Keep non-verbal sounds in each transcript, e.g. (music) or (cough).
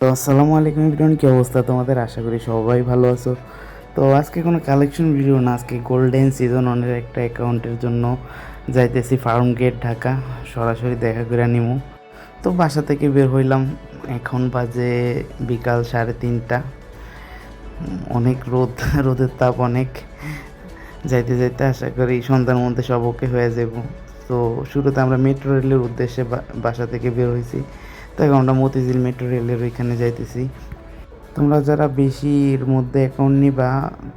তো আসসালামু আলাইকুম ইবরান কি অবস্থা তোমাদের? আশা করি সবাই ভালো আছো। তো আজকে কোনো কালেকশন ভিডিও না, আজকে গোল্ডেন সিজন অনের একটা অ্যাকাউন্টের জন্য যাইতেছি ফার্ম গেট ঢাকা সরাসরি দেখা করে নিমু। তো বাসা থেকে বের হইলাম, এখন বাজে বিকাল সাড়ে তিনটা। অনেক রোদ, (laughs) রোদের তাপ অনেক। যাইতে যাইতে আশা করি সন্ধ্যার মধ্যে সব ওকে হয়ে যাব। তো শুরুতে আমরা মেট্রো রেলের উদ্দেশ্যে বাসা থেকে বের হয়েছি তো এখন আমরা মতিঝিল মেট্রো রেলের ওইখানে যাইতেছি। তোমরা যারা বেশির মধ্যে অ্যাকাউন্ট নিবা,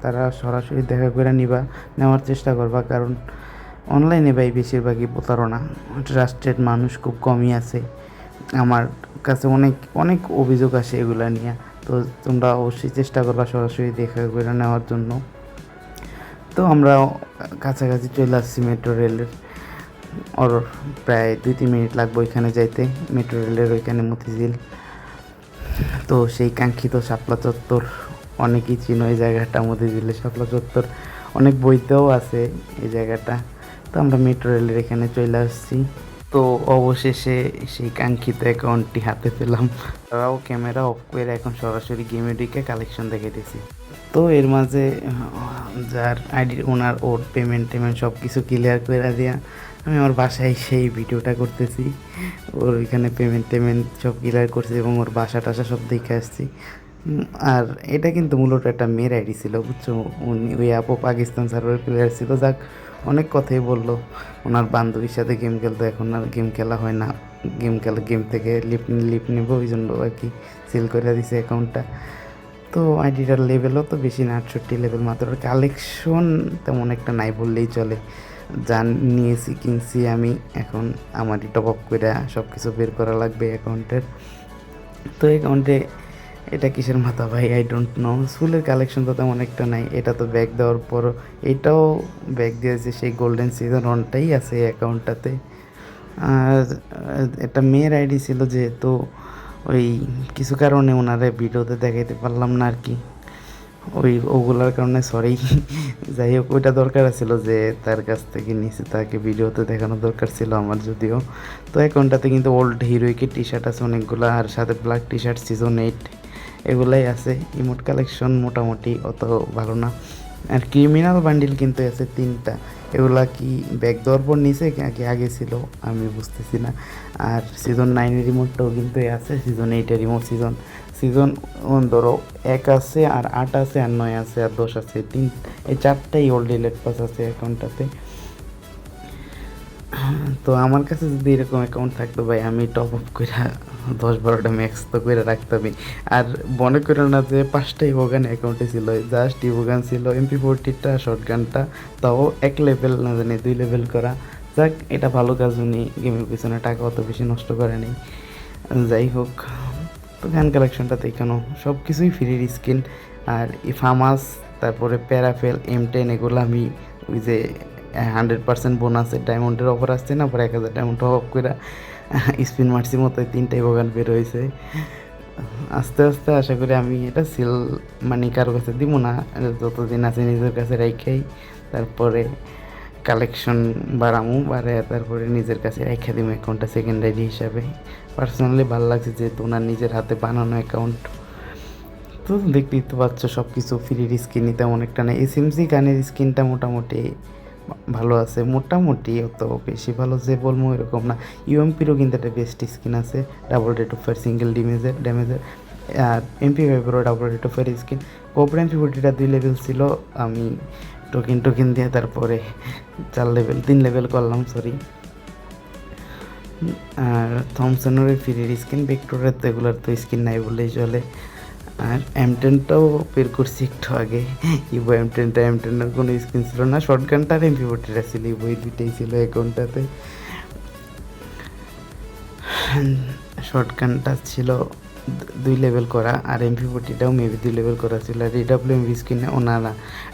তারা সরাসরি দেখা করে নিবা, নেওয়ার চেষ্টা করবা, কারণ অনলাইনে ভাই বেশিরভাগই প্রতারণা। ট্রাস্টেড মানুষ খুব কমই আছে। আমার কাছে অনেক অনেক অভিযোগ আসে এগুলা নিয়ে। তো তোমরা অবশ্যই চেষ্টা করবা সরাসরি দেখা করে নেওয়ার জন্য। তো আমরা কাছাকাছি চলে আসছি মেট্রো রেলের ওর প্রায় দুই, তিন মিনিট লাগবে ওইখানে যাইতে। মেট্রো রেলের ওইখানে মতিঝিল। তো সেই কাঙ্ক্ষিত শাপলা চত্বর অনেকেই চিনো এই জায়গাটা, মতিঝিলের শাপলা চত্বর। অনেক বইতেও আছে এই জায়গাটা। তো আমরা মেট্রো রেলের এখানে চলে আসছি। তো অবশেষে সেই কাঙ্ক্ষিত অ্যাকাউন্টটি হাতে পেলাম। তারাও ক্যামেরা অফ করে এখন সরাসরি গেমে ঢুকে কালেকশন দেখে দিছি তো এর মাঝে যার আইডি ওনার ওর পেমেন্ট টেমেন্ট সব কিছু ক্লিয়ার করে দিয়া আমি আমার বাসায় সেই ভিডিওটা করতেছি। ওর ওইখানে পেমেন্ট টেমেন্ট সব ক্লিয়ার করছি এবং ওর বাসা টাসা সব দেখে আসছি। আর এটা কিন্তু মূলত একটা মেয়ের আইডি ছিল, বুঝছ? উনি, ওই আপু পাকিস্তান সার্ভার প্লেয়ার ছিল। যাক, অনেক কথাই বলল। ওনার বান্ধবীর সাথে গেম খেলতো, এখন আর গেম খেলা হয় না। গেম খেলা গেম থেকে লিপ লিপ নেব ওই জন্য আর কি সেল করে দিছে অ্যাকাউন্টটা তো আইডিটার লেভেলও তো বেশি না, আটষট্টি লেভেল মাত্র। কালেকশন তেমন একটা নাই বললেই চলে। যা নিয়েছি কিনছি আমি, এখন আমারই টপ আপ করে সব কিছু বের করা লাগবে অ্যাকাউন্টের তো অ্যাকাউন্টে এটা কিসের মাথা ভাই? আই ডোন্ট নো ফুলের কালেকশন তো তেমন একটা নাই। এটা তো ব্যাগ দেওয়ার পর এটাও ব্যাগ দিয়েছে সেই গোল্ডেন সিজন অনটাই আছে অ্যাকাউন্টটাতে আর একটা মেয়ের আইডি ছিল যেহেতু ওই কিছু কারণে ওনারে ভিডিওতে দেখাইতে পারলাম না আর কি। ওই ওগুলার কারণে সরি (laughs) যাই হোক, ওইটা দরকার ছিল যে তার কাছ থেকে নিচে তাকে ভিডিওতে দেখানো দরকার ছিল আমার যদিও। তো অ্যাকাউন্টটাতে কিন্তু ওল্ড হিরোইকের টি শার্ট আছে অনেকগুলো আর সাথে black T shirt season eight এগুলাই আছে। ইমোট কালেকশন মোটামুটি অত ভালো না। আর ক্রিমিনাল বান্ডিল কিন্তু আছে তিনটা। এগুলা কি ব্যাগ দেওয়ার পর নিচে কি আগে ছিল? আমি বুঝতেছি না। আর সিজন নাইনের রিমোটটাও কিন্তু আছে সিজন এইটের রিমোট সিজন সিজন ধরো এক আছে আর আট আছে আর নয় আছে আর দশ আছে, তিন, এই চারটাই ওল্ড ডিলেট পাস আছে অ্যাকাউন্টটাতে তো আমার কাছে যদি এরকম অ্যাকাউন্ট থাকতো ভাই, আমি টপ আপ করে দশ বারোটা ম্যাক্স তো করে রাখতামই। আর মনে করো না যে পাঁচটা ইভোগান অ্যাকাউন্টে ছিল জাস্ট ইভোগান ছিল এমপি ফোরটিটা শর্ট গানটা তাও এক লেভেল না জানি, দুই লেভেল করা। যাক, এটা ভালো কাজ, উনি গেমের পিছনে টাকা অত বেশি নষ্ট করে করেনি যাই হোক, তো গান কালেকশনটাতে এখানেও সব কিছুই ফ্রির স্কিন আর এই ফামাস তারপরে প্যারাফেল এম টেন এগুলো আমি ওই যে হান্ড্রেড পার্সেন্ট বোনাসের ডায়মন্ডের অফার আসছে না পরে এক হাজার ডায়মন্ড অফ করে স্পিন মারছি মতো তিনটাই বাগান বের হয়েছে আস্তে আস্তে আশা করি আমি এটা সেল মানে কারও কাছে দিব না, যতদিন আছে নিজের কাছে রাইখাই, তারপরে কালেকশন বাড়ামু বাড়ে তারপরে নিজের কাছে রেখে দিব অ্যাকাউন্টটা সেকেন্ডারি হিসাবে। পার্সোনালি ভালো লাগছে যেহেতু ওনার নিজের হাতে বানানো অ্যাকাউন্ট তো দেখতেই তো পাচ্ছ সব কিছু ফ্রির স্কিনই তেমন একটা নেই। এসএমসি গানের স্কিনটা মোটামুটি ভালো আছে, মোটামুটি অত বেশি ভালো যে বলব এরকম না। ইউএমপিরও কিন্তু একটা বেস্ট স্কিন আছে double rate of fire single ডিমেজের ড্যামেজের আর MP ফাইভেরও double rate of fire skin cobra MP ফোর্টিটা দুই লেভেল ছিল, আমি টোকেন টোকেন দিয়ে তারপরে চার লেভেল তিন লেভেল করলাম সরি আর থমসনের ফ্রির স্কিন ভেক্টরের তো এগুলোর তো স্কিন নাই বললেই চলে। আর এম টেনটাও বের করছি একটু আগে। ইভো এম টেনটা এম টেনের কোনো স্ক্রিন ছিল না শর্ট গানটা আর এমপি ফোর্টিটা ছিল ইভো এই দুইটাই ছিল অ্যাকাউন্টটাতে শর্ট গানটা ছিল দুই লেভেল করা আর এমপি ফোর্টিটাও মেবি দুই লেভেল করা ছিল। আর এডাব্লিউ এম স্কিনে ও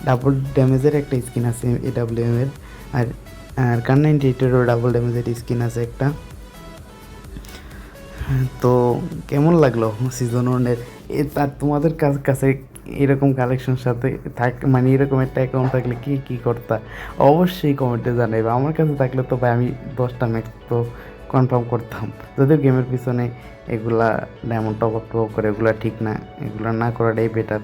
ডাবল ড্যামেজের একটা স্কিন আছে এডাব্লিউ এম এর আর আর কার নাইনটি এইটেরও ডাবল ড্যামেজের স্কিন আছে একটা। তো কেমন লাগল সিজন ওয়ানের তার তোমাদের কাছ- কাছে এরকম কালেকশন সাথে থাক মানে এরকম একটা অ্যাকাউন্ট থাকলে কি কি করতা? অবশ্যই কমেন্টে জানাইবে। আমার কাছে থাকলে তো ভাই আমি দশটা ম্যাক্স তো কনফার্ম করতাম। যদিও গেমের পিছনে এগুলা ডায়মন্ড টপ আপ করে এগুলা ঠিক না, এগুলা না করাটাই বেটার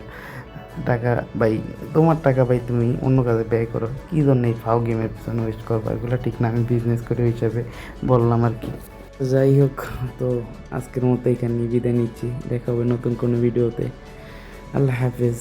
টাকা ভাই, তোমার টাকা ভাই তুমি অন্য কাজে ব্যয় করো। কী জন্য এই ফাও গেমের পিছনে ওয়েস্ট করব? এগুলো ঠিক না, আমি বিজনেস করে হিসাবে বললাম আর কি। তো যাই হোক তো আজকের মতো এখানে বিদায় নিচ্ছি। দেখা হবে নতুন কোনো ভিডিওতে। আল্লাহ হাফেজ।